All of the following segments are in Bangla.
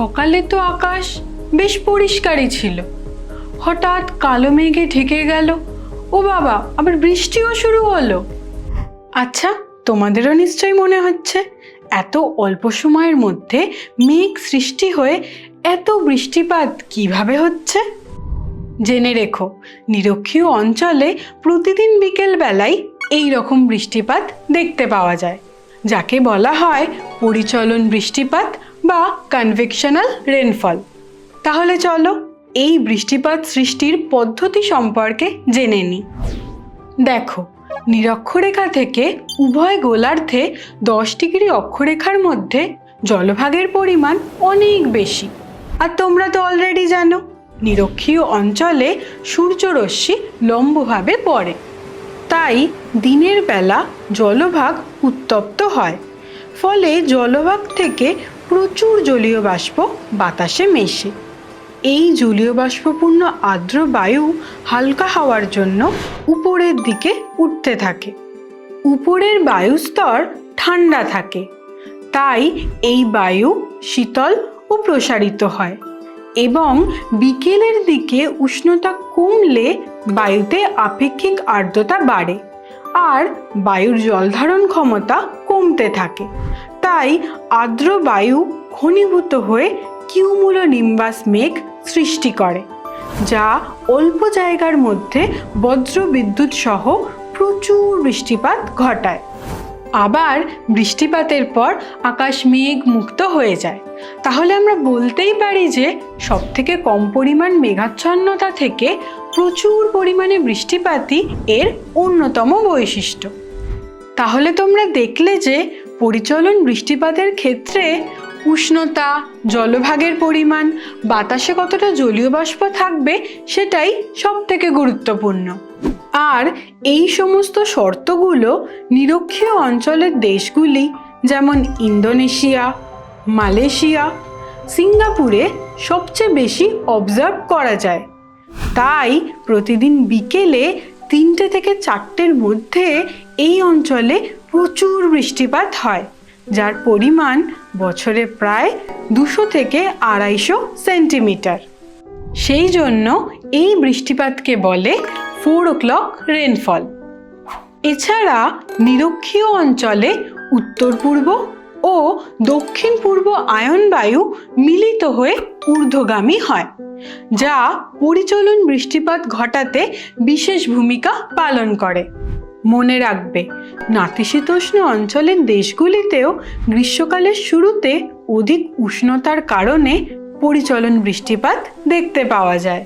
সকালে তো আকাশ বেশ পরিষ্কারই ছিল। হঠাৎ কালো মেঘে ঢেকে গেল। ও বাবা, আবার বৃষ্টিও শুরু হলো। আচ্ছা তোমাদেরও নিশ্চয়ই মনে হচ্ছে, এত অল্প সময়ের মধ্যে মেঘ সৃষ্টি হয়ে এত বৃষ্টিপাত কীভাবে হচ্ছে? জেনে রেখো, নিরক্ষীয় অঞ্চলে প্রতিদিন বিকেল বেলায় এই রকম বৃষ্টিপাত দেখতে পাওয়া যায়, যাকে বলা হয় পরিচলন বৃষ্টিপাত বা কনভেকশনাল রেনফল তাহলে চলো এই বৃষ্টিপাত সৃষ্টির পদ্ধতি সম্পর্কে জেনে নিই দেখো, নিরক্ষরেখা থেকে উভয় গোলার্ধে দশ ডিগ্রি অক্ষরেখার মধ্যে জলভাগের পরিমাণ অনেক বেশি। আর তোমরা তো অলরেডি জানো, নিরক্ষীয় অঞ্চলে সূর্যরশ্মি লম্বভাবে পড়ে। তাই দিনের বেলা জলভাগ উত্তপ্ত হয়। ফলে জলভাগ থেকে প্রচুর জলীয় বাষ্প বাতাসে মেশে। এই জলীয় বাষ্পপূর্ণ আর্দ্র বায়ু হালকা হওয়ার জন্য উপরের দিকে উঠতে থাকে। উপরের বায়ুস্তর ঠান্ডা থাকে। তাই এই বায়ু শীতল ও প্রসারিত হয় এবং বিকেলের দিকে উষ্ণতা কমলে বায়ুতে আপেক্ষিক আর্দ্রতা বাড়ে আর বায়ুর জলধারণ ক্ষমতা কমতে থাকে। তাই আর্দ্র বায়ু ঘনীভূত হয়ে কিউমুলো নিম্বাস মেঘ সৃষ্টি করে, যা অল্প জায়গার মধ্যে বজ্র বিদ্যুৎ সহ প্রচুর বৃষ্টিপাত ঘটায়। আবার বৃষ্টিপাতের পর আকাশ মেঘ মুক্ত হয়ে যায়। তাহলে আমরা বলতেই পারি যে সবথেকে কম পরিমাণ মেঘাচ্ছন্নতা থেকে প্রচুর পরিমাণে বৃষ্টিপাতই এর অন্যতম বৈশিষ্ট্য। তাহলে তোমরা দেখলে যে পরিচলন বৃষ্টিপাতের ক্ষেত্রে উষ্ণতা, জলভাগের পরিমাণ, বাতাসে কতটা জলীয় বাষ্প থাকবে সেটাই সব থেকে গুরুত্বপূর্ণ। আর এই সমস্ত শর্তগুলো নিরক্ষীয় অঞ্চলের দেশগুলি যেমন ইন্দোনেশিয়া, মালয়েশিয়া, সিঙ্গাপুরে সবচেয়ে বেশি অবজার্ভ করা যায়। তাই প্রতিদিন বিকেলে তিনটে থেকে চারটের মধ্যে এই অঞ্চলে প্রচুর বৃষ্টিপাত হয়, যার পরিমাণ বছরে প্রায় দুশো থেকে আড়াইশো সেন্টিমিটার। সেই জন্য এই বৃষ্টিপাতকে বলে ফোর ও ক্লক রেনফল এছাড়া নিরক্ষীয় অঞ্চলে উত্তর পূর্ব ও দক্ষিণ পূর্ব আয়ন বায়ু মিলিত হয়ে ঊর্ধ্বগামী হয়, যা পরিচলন বৃষ্টিপাত ঘটাতে বিশেষ ভূমিকা পালন করে। মনে রাখবে, নাতিশীতোষ্ণ অঞ্চলের দেশগুলিতেও গ্রীষ্মকালের শুরুতে অধিক উষ্ণতার কারণে পরিচলন বৃষ্টিপাত দেখতে পাওয়া যায়,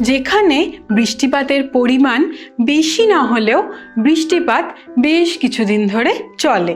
যেখানে বৃষ্টিপাতের পরিমাণ বেশি না হলেও বৃষ্টিপাত বেশ কিছুদিন ধরে চলে।